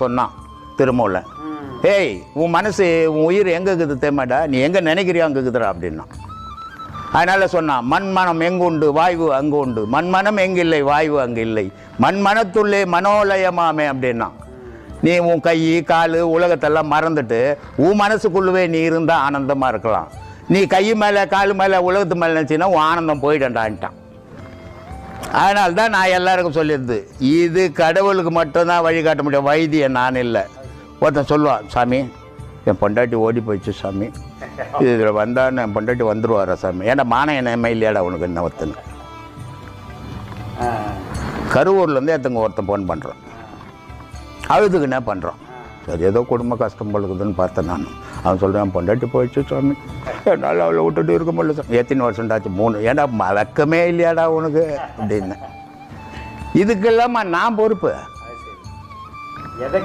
சொன்னான் திருமூல. ஏய் உன் மனசு உன் உயிர் எங்கே இருக்குது தேமாடா நீ எங்கே நினைக்கிறியோ அங்கே இருக்குதுடா அப்படின்னா அதனால சொன்னான் மண்மனம் எங்கு உண்டு வாய்வு அங்கு உண்டு. மண்மனம் எங்கில்லை? வாய்வு அங்கு இல்லை. மண்மனத்துள்ளே மனோலயமாமே அப்படின்னா நீ உன் கை கால் உலகத்தெல்லாம் மறந்துட்டு உன் மனசுக்குள்ளவே நீ இருந்தால் ஆனந்தமாக இருக்கலாம். நீ கை மேலே கால் மேலே உலகத்து மேலே நினச்சின்னா உன் ஆனந்தம் போயிடண்டான்ட்டான் அதனால தான் நான் எல்லாருக்கும் சொல்லிடுது இது கடவுளுக்கு மட்டும்தான் வழிகாட்ட முடியும் வைத்தியம் நான் இல்லை. ஒருத்தன் சொல்லுவான் சாமி என் பொண்டாட்டி ஓடி போயிடுச்சு சாமி. இதில் வந்தான்னு என் பொண்டாட்டி வந்துருவாரா சாமி? ஏன்னா மானம் என்ன இல்லையாடா உனக்கு என்ன ஒருத்தன்? கருவூர்லேருந்து எத்தங்க ஒருத்தன் ஃபோன் பண்ணுறான் அழுதுக்கு என்ன பண்ணுறான் சரி ஏதோ குடும்ப கஷ்டம் பழுக்குதுன்னு பார்த்தேன் நான். அவன் சொல்கிறேன் பொண்டாட்டி போயிடுச்சு சாமி. என்னால் அவளை விட்டுட்டு இருக்க முடியல சார் எத்தனை வருஷம் ஆச்சு? மூணு. ஏன்னா மறக்கமே இல்லையாடா உனக்கு? அப்படின்னு. இதுக்கெல்லாமா நான் பொறுப்பு?